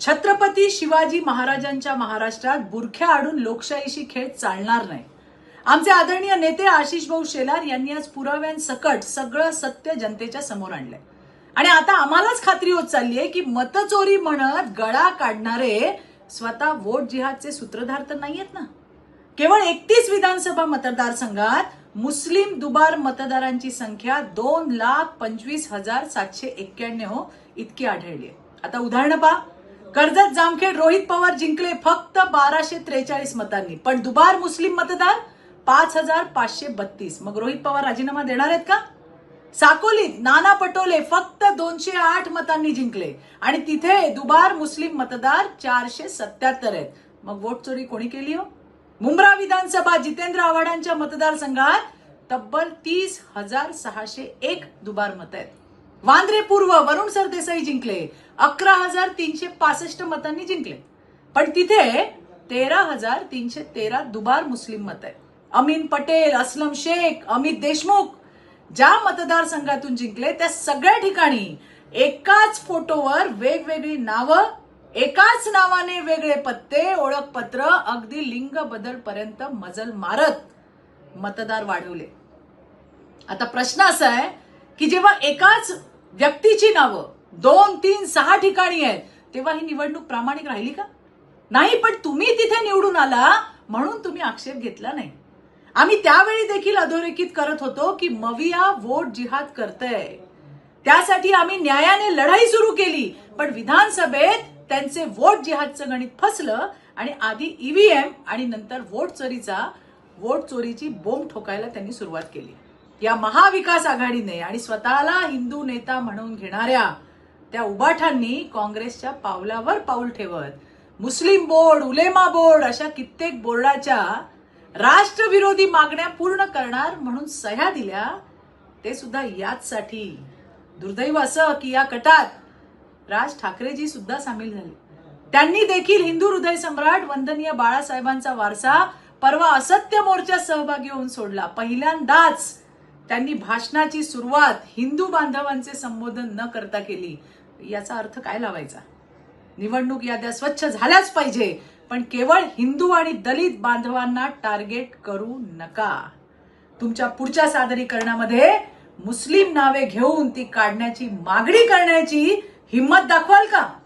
छत्रपती शिवाजी महाराजांच्या महाराष्ट्रात बुरख्या आडून लोकशाहीशी खेळ चालणार नाही. आमचे आदरणीय नेते आशिष भाऊ शेलार यांनी आज पुराव्यांसकट सगळं सत्य जनतेच्या समोर आणलंय. आणि आता आम्हालाच खात्री होत चालली आहे की मतचोरी म्हणत गळा काढणारे स्वतः वोट जिहादचे सूत्रधार तर नाहीयेत ना? केवळ एकतीस विधानसभा मतदारसंघात मुस्लिम दुबार मतदारांची संख्या दोन लाख पंचवीस हजार सातशे एक्क्याण्णव इतकी आढळली आहे आता उदाहरणं पहा. कर्जत जामखेड रोहित पवार जिंकले फक्त बाराशे त्रेचाळीस मतांनी. पण दुबार मुस्लिम मतदार पाच हजार पाचशे बत्तीस. मग रोहित पवार राजीनामा देणार आहेत का? साकोलीत नाना पटोले फक्त दोनशे आठ मतांनी जिंकले. आणि तिथे दुबार मुस्लिम मतदार चारशे सत्याहत्तर आहेत. मग वोट चोरी कोणी केली हो? मुंब्रा विधानसभा जितेंद्र आव्हाडांच्या मतदारसंघात तब्बल तीस हजार सहाशे एक दुबार मत आहेत. वांद्रे पूर्व वरुण सरदेसाई जिंकले. अकरा हजार तीनशे पासष्ट मतांनी जिंकले. पण तिथे तेरा हजार तीनशे तेरा दुबार मुस्लिम मत आहे. अमीन पटेल असलम शेख अमित देशमुख ज्या मतदारसंघातून जिंकले त्या सगळ्या ठिकाणी एकाच फोटोवर वेगवेगळी नावं एकाच नावाने वेगळे पत्ते ओळखपत्र अगदी लिंग बदल पर्यंत मजल मारत मतदार वाढवले. आता प्रश्न असा आहे की जेव्हा एकाच व्यक्तीची नावं. दोन तीन सहा ठिकाणी आहेत. तेव्हा ही निवडणूक प्रामाणिक राहिली का? नाही पण तुम्ही तिथे निवडून आला म्हणून तुम्ही आक्षेप घेतला नाही. आम्ही त्यावेळी देखील अधोरेखित करत होतो की मविया वोट जिहाद करतय. त्यासाठी आम्ही न्यायाने लढाई सुरू केली पण विधानसभेत त्यांचे वोट जिहादचं गणित फसलं आणि आधी ईव्हीएम आणि नंतर वोट चोरीचा वोट चोरीची बोंब ठोकायला त्यांनी सुरुवात केली. या महाविकास आघाडीने आणि स्वतःला हिंदू नेता म्हणून घेणाऱ्या त्या उबाठांनी काँग्रेसच्या पावलावर पाऊल ठेवत मुस्लिम बोर्ड उलेमा बोर्ड अशा कित्येक बोर्डाच्या राष्ट्रविरोधी मागण्या पूर्ण करणार म्हणून सह्या दिल्या ते सुद्धा याचसाठी. दुर्दैव असं की या कटात राज ठाकरेजी सुद्धा सामील झाले. त्यांनी देखील हिंदू हृदय सम्राट वंदनीय बाळासाहेबांचा वारसा परवा असत्य मोर्चात सहभागी होऊन सोडला. पहिल्यांदाच त्यांनी भाषणाची सुरुवात हिंदू बांधवांचे संबोधन न करता केली. याचा अर्थ काय लावायचा? निवडणूक याद्या स्वच्छ झाल्याच पाहिजे पण केवळ हिंदू आणि दलित बांधवांना टार्गेट करू नका. तुमच्या पुढच्या सादरीकरणामध्ये मुस्लिम नावे घेऊन ती काढण्याची मागणी करण्याची हिंमत दाखवाल का?